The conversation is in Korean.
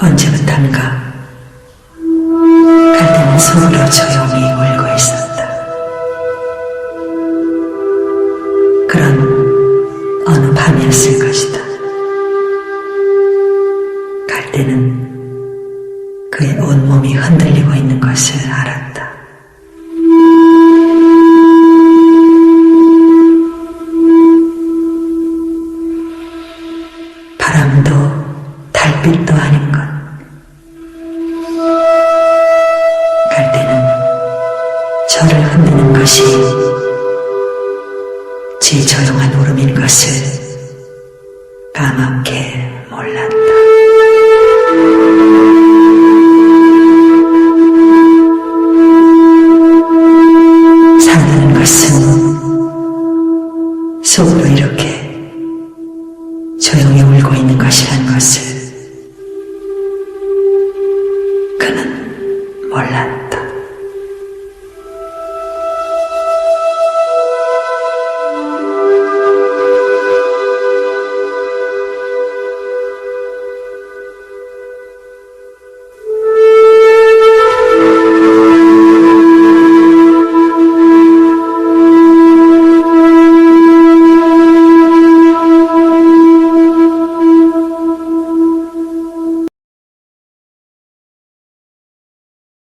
언제부턴가 갈대는 속으로 조용히 울고 있었다. 그런 어느 밤이었을 것이다. 갈대는 그의 온몸이 흔들리고 있는 것을 알았다. 바람도 달빛도 아닌 것. 저를 흔드는 것이 제 조용한 울음인 것을 까맣게 몰랐다. 산다는 것은 속으로 이렇게 조용히 울고 있는 것이란 것을 그는 몰랐다.